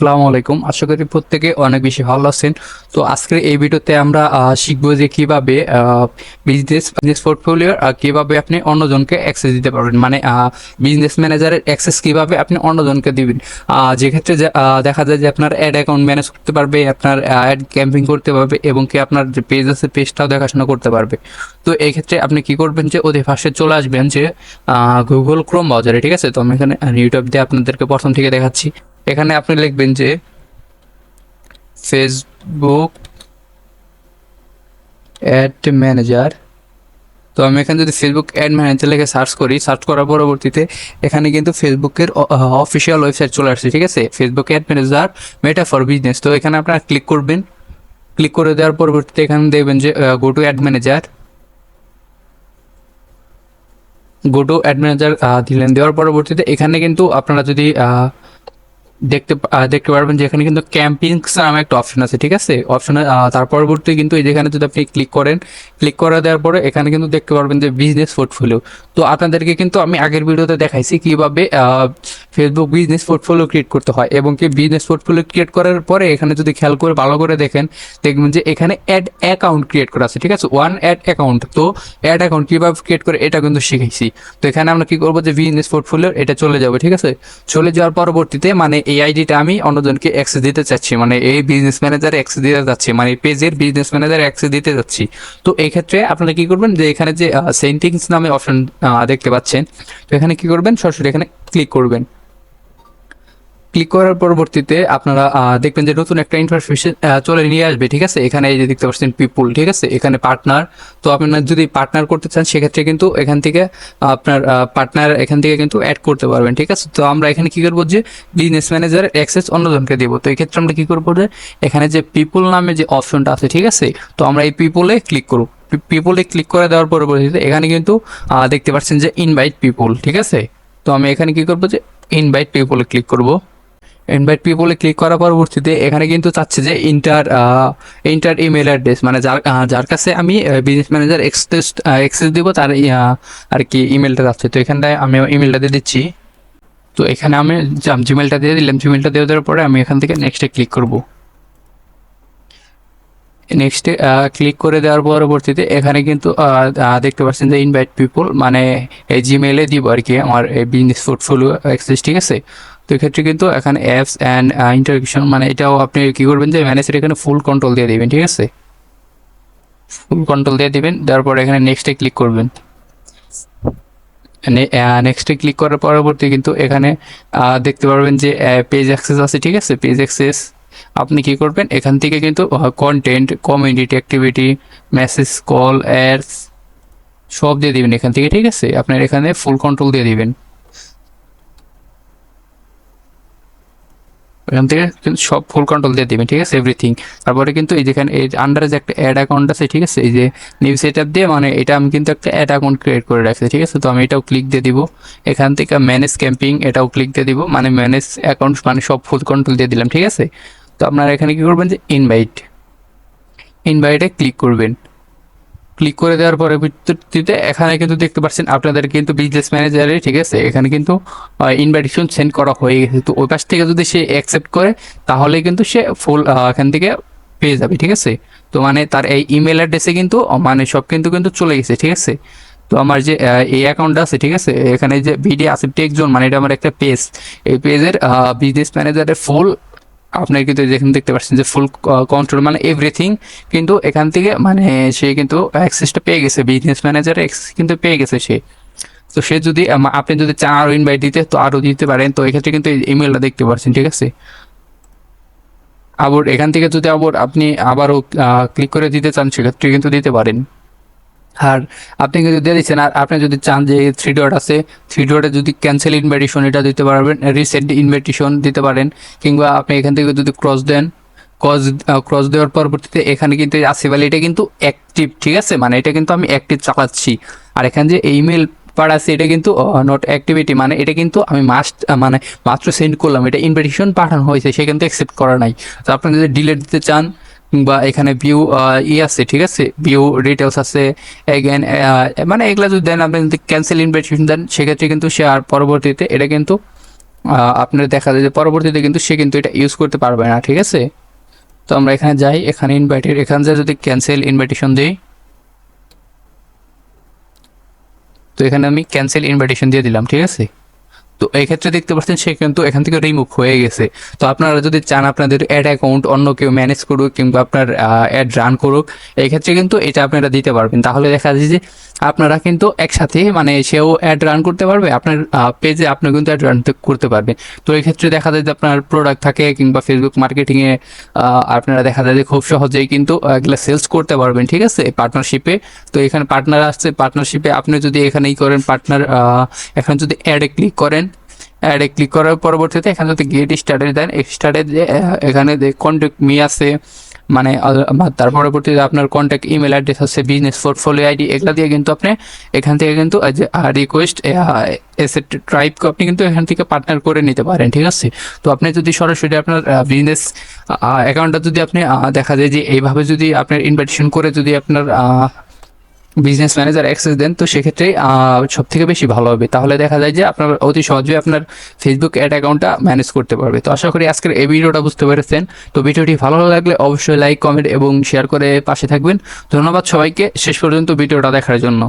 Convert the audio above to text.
আসসালামু আলাইকুম। আশা করি প্রত্যেকে অনেক বেশি ভালো আছেন। তো আজকের এই ভিডিওতে আমরা শিখব যে কীভাবে বিজনেস বিজনেস পোর্টফোলিও কীভাবে আপনি অন্যজনকে অ্যাক্সেস দিতে পারবেন। মানে বিজনেস ম্যানেজারের অ্যাক্সেস কীভাবে আপনি অন্যজনকে দিবেন। যে, আহ, দেখা যায় যে আপনার অ্যাড অ্যাকাউন্ট ম্যানেজ করতে পারবে আপনার অ্যাড ক্যাম্পিং করতে পারবে এবং কি আপনার যে পেজ আছে পেজটাও দেখাশোনা করতে পারবে। তো এই ক্ষেত্রে আপনি কি করবেন যে অতি ফার্স্টে চলে আসবেন যে গুগল ক্রোম বাজারে ঠিক আছে? তো আমি এখানে ইউটিউব দিয়ে আপনাদেরকে প্রথম থেকে দেখাচ্ছি। এখানে আপনি লিখবেন যে ফেসবুক অ্যাড ম্যানেজার তো আমি এখানে যদি ফেসবুক অ্যাড ম্যানেজার লিখে সার্চ করি সার্চ করার পরবর্তীতে এখানে কিন্তু ফেসবুকের অফিসিয়াল ওয়েবসাইট চলে আসছে, ঠিক আছে? Facebook ad manager Meta for business তো এখানে আপনারা ক্লিক করবেন। ক্লিক করে দেওয়ার পরবর্তীতে এখানে দেখবেন যে go to ad manager go to ad manager দিলেন। দেওয়ার পরবর্তীতে এখানে কিন্তু আপনারা যদি দেখতে দেখতে পারবেন যে এখানে কিন্তু ক্যাম্পিংস নামে একটা অপশন আছে, ঠিক আছে? অপশন তার পরবর্তী কিন্তু এই যেখানে যদি আপনি ক্লিক করেন ক্লিক করে দেওয়ার পরে এখানে কিন্তু দেখতে পারবেন যে বিজনেস পোর্টফোলিও তো আপনাদেরকে কিন্তু আমি আগের ভিডিওতে দেখাইছি কীভাবে ফেসবুক বিজনেস পোর্টফোলিও ক্রিয়েট করতে হয় এবং কি বিজনেস পোর্টফোলিও ক্রিয়েট করার পরে এখানে যদি খেয়াল করে ভালো করে দেখেন, দেখবেন যে এখানে অ্যাড অ্যাকাউন্ট ক্রিয়েট করা আছে, ঠিক আছে? ওয়ান অ্যাড অ্যাকাউন্ট তো অ্যাড অ্যাকাউন্ট কীভাবে ক্রিয়েট করে এটা কিন্তু শিখেছি। তো এখানে আমরা কি করব যে বিজনেস পোর্টফোলিও এটা চলে যাবে, ঠিক আছে? চলে যাওয়ার পরবর্তীতে মানে এই আইডিটা আমি অন্যজনকে অ্যাক্সেস দিতে চাচ্ছি মানে এই বিজনেস ম্যানেজার অ্যাক্সেস দিতে যাচ্ছি মানে পেজের বিজনেস ম্যানেজার অ্যাক্সেস দিতে যাচ্ছি। তো এই ক্ষেত্রে আপনারা কি করবেন যে এখানে যে সেন্টিংস নামে অপশন দেখতে পাচ্ছেন, তো এখানে কি করবেন? সরাসরি এখানে ক্লিক করবেন। ক্লিক করার পরবর্তীতে আপনারা দেখবেন যে নতুন একটা ইনফরমেশন চলে নিয়ে আসবে, ঠিক আছে? এখানে এই যে দেখতে পাচ্ছেন পিপুল ঠিক আছে? এখানে পার্টনার তো আপনার যদি পার্টনার করতে চান, সেক্ষেত্রে কিন্তু এখান থেকে আপনার পার্টনার এখান থেকে কিন্তু অ্যাড করতে পারবেন, ঠিক আছে? তো আমরা এখানে কি করব যে বিজনেস ম্যানেজার অ্যাক্সেস অন্যজনকে দেবো। তো এই ক্ষেত্রে আমরা কি করব যে এখানে যে পিপুল নামে যে অপশনটা আছে, ঠিক আছে? তো আমরা এই পিপুলে ক্লিক করব। পিপুলে ক্লিক করে দেওয়ার পরবর্তীতে এখানে কিন্তু দেখতে পাচ্ছেন যে ইনভাইট পিপুল ঠিক আছে? তো আমি এখানে কি করব যে ইনভাইট পিপুলে ক্লিক করব। ইনভাইট পিপলে ক্লিক করার পরবর্তীতে এখানে কিন্তু চাচ্ছে যে ইন্টার ইন্টার ইমেল অ্যাড্রেস মানে যার যার কাছে আমি বিজনেস ম্যানেজার এক্সেস এক্সেস দিব, তার আর কি ইমেলটা চাচ্ছে তো এখানটায় আমি ইমেলটা দিয়ে দিচ্ছি। তো এখানে আমি জিমেলটা দিয়ে দিলাম। জিমেলটা দিয়ে দেওয়ার পরে আমি এখান থেকে নেক্সটে ক্লিক করব। নেক্সটে ক্লিক করে দেওয়ার পরবর্তীতে এখানে কিন্তু দেখতে পাচ্ছেন যে ইনভাইট পিপল মানে এই জিমেলে দিব আর কি আমার এই বিজনেস পোর্টফোলিও অ্যাক্সেস ঠিক আছে? তো এক্ষেত্রে কিন্তু এখানে অ্যাপস অ্যান্ড ইন্টারভিউশন মানে এটাও আপনি কি করবেন যে ম্যানেজার এখানে ফুল কন্ট্রোল দিয়ে দিবেন, ঠিক আছে? ফুল কন্ট্রোল দিয়ে দিবেন দেওয়ার পর এখানে নেক্সটে ক্লিক করবেন। নেক্সটে ক্লিক করার পরবর্তী কিন্তু এখানে দেখতে পারবেন যে পেজ অ্যাক্সেস আছে, ঠিক আছে? পেজ অ্যাক্সেস আপনি কি করবেন? এখান থেকে কিন্তু content community activity message call ads সব দিয়ে দিবেন এখান থেকে, ঠিক আছে? আপনার এখানে ফুল কন্ট্রোল দিয়ে দিবেন। এখান থেকে সব ফুল কন্ট্রোল দিয়ে দিবেন ঠিক আছে? এভরিথিং তারপরে কিন্তু এই যেখানে এই আন্ডারে যে একটা অ্যাড অ্যাকাউন্ট আছে, ঠিক আছে? এই যে নিউ সেট দিয়ে মানে এটা আমি কিন্তু একটা অ্যাড অ্যাকাউন্ট ক্রিয়েট করে রাখছি, ঠিক আছে? তো আমি এটাও ক্লিক দিয়ে দিব। এখান থেকে ম্যানেজ ক্যাম্পিং এটাও ক্লিক দিয়ে দিব। মানে ম্যানেজ অ্যাকাউন্ট মানে সব ফুল কন্ট্রোল দিয়ে দিলাম, ঠিক আছে? তো আপনারা এখানে কি করবেন যে ইনভাইট ইনভাইটে ক্লিক করবেন। ক্লিক করে দেওয়ার পরে ভিত্তিতে এখানে কিন্তু দেখতে পাচ্ছেন আপনাদের কিন্তু বিজনেস ম্যানেজারে ঠিক আছে? এখানে কিন্তু ইনভাইটেশন সেন্ড করা হয়ে গেছে। তো ওই পাশ থেকে যদি সে অ্যাকসেপ্ট করে, তাহলে কিন্তু সে ফুল এখান থেকে পেয়ে যাবে, ঠিক আছে? তো মানে তার এই ইমেল অ্যাড্রেসে কিন্তু মানে সব কিন্তু কিন্তু চলে গেছে, ঠিক আছে? তো আমার যে এই অ্যাকাউন্টটা আছে, ঠিক আছে? এখানে যে ভিডিও আছে টেক জোন মানে এটা আমার একটা পেজ এই পেজের বিজনেস ম্যানেজারের ফুল আপনার কিন্তু যেখানে দেখতে পাচ্ছেন যে ফুল কন্ট্রোল মানে এভরিথিং কিন্তু এখান থেকে মানে সে কিন্তু অ্যাক্সেসটা পেয়ে গেছে বিজনেস ম্যানেজার অ্যাক্সেস কিন্তু পেয়ে গেছে সে। তো সে যদি আপনি যদি চান আরও ইনভাইট দিতে, তো আরও দিতে পারেন। তো এক্ষেত্রে কিন্তু ইমেলটা দেখতে পাচ্ছেন, ঠিক আছে? আবার এখান থেকে যদি আবার আপনি আবারও ক্লিক করে দিতে চান, সেক্ষেত্রে কিন্তু দিতে পারেন। আর আপনি কিন্তু দিয়ে দিচ্ছেন, আর আপনি যদি চান যে থ্রি ডট আছে থ্রি ডটে যদি ক্যান্সেল ইনভাইটেশন এটা দিতে পারবেন রিসেন্ট ইনভাইটেশন দিতে পারেন, কিংবা আপনি এখান থেকে যদি ক্রস দেন ক্রস ক্রস দেওয়ার পরবর্তীতে এখানে কিন্তু আসিফাল এটা কিন্তু অ্যাক্টিভ ঠিক আছে? মানে এটা কিন্তু আমি অ্যাক্টিভ চালাচ্ছি। আর এখানে যে ইমেল পার আছে, এটা কিন্তু নট অ্যাক্টিভিটি মানে এটা কিন্তু আমি মাস্ট মানে মাত্র সেন্ড করলাম, এটা ইনভাইটেশন পাঠানো হয়েছে, সে কিন্তু অ্যাকসেপ্ট করা নাই। তো আপনি যদি ডিলেট দিতে চান বা এখানে ভিউ ই আছে, ঠিক আছে? ভিউ ডিটেলস আছে। এগেন মানে এগুলা যদি দেন, আপনি যদি ক্যান্সেল ইনভাইটেশন দেন, সেক্ষেত্রে কিন্তু সে আর পরবর্তীতে এটা কিন্তু আপনার দেখা যায় যে পরবর্তীতে কিন্তু সে কিন্তু এটা ইউজ করতে পারবে না, ঠিক আছে? তো আমরা এখানে যাই, এখানে ইনভাইটেড এখানে যা যদি ক্যান্সেল ইনভাইটেশন দিই, তো এখানে আমি ক্যান্সেল ইনভাইটেশন দিয়ে দিলাম, ঠিক আছে? তো এই ক্ষেত্রে দেখতে পাচ্ছেন সে কিন্তু এখান থেকে রিমুভ হয়ে গেছে। তো আপনারা যদি চান আপনাদের অ্যাড অ্যাকাউন্ট অন্য কেউ ম্যানেজ করুক কিংবা আপনার অ্যাড রান করুক, এই ক্ষেত্রে কিন্তু এটা আপনারা দিতে পারবেন। তাহলে দেখা যায় যে আপনারা কিন্তু একসাথে মানে সেও অ্যাড রান করতে পারবে, আপনার পেজে আপনি কিন্তু অ্যাড রান করতে পারবেন। তো এই ক্ষেত্রে দেখা যায় যে আপনার প্রোডাক্ট থাকে কিংবা ফেসবুক মার্কেটিংয়ে আপনারা দেখা যায় যে খুব সহজেই কিন্তু এগুলো সেলস করতে পারবেন, ঠিক আছে? পার্টনারশিপে তো এখানে পার্টনার আসছে পার্টনারশিপে আপনি যদি এখানেই করেন পার্টনার এখানে যদি অ্যাডে ক্লিক করেন অ্যাডে ক্লিক করার পরবর্তীতে এখানে যদি গেট স্টার্টে দেন স্টার্টে এখানে কন্ট্যাক্ট মি আছে মানে তার পরবর্তীতে আপনার কন্ট্যাক্ট ইমেল অ্যাড্রেস হচ্ছে বিজনেস পোর্টফোলিও আইডি এগুলো দিয়ে কিন্তু আপনি এখান থেকে কিন্তু রিকোয়েস্ট এসেট ট্রাইবকে আপনি কিন্তু এখান থেকে পার্টনার করে নিতে পারেন, ঠিক আছে? তো আপনি যদি সরাসরি আপনার বিজনেস অ্যাকাউন্টটা যদি আপনি দেখা যায় যে এইভাবে যদি আপনার ইনভাইটেশন করে যদি আপনার বিজনেস ম্যানেজার অ্যাক্সেস দেন, তো সেক্ষেত্রে সব থেকে বেশি ভালো হবে। তাহলে দেখা যায় যে আপনার অতি সহজে আপনার ফেসবুক অ্যাড অ্যাকাউন্টটা ম্যানেজ করতে পারবে। তো আশা করি আজকের এই ভিডিওটা বুঝতে পেরেছেন। তো ভিডিওটি ভালো লাগলে অবশ্যই লাইক কমেন্ট এবং শেয়ার করে পাশে থাকবেন। ধন্যবাদ সবাইকে। শেষ পর্যন্ত ভিডিওটা দেখার জন্য।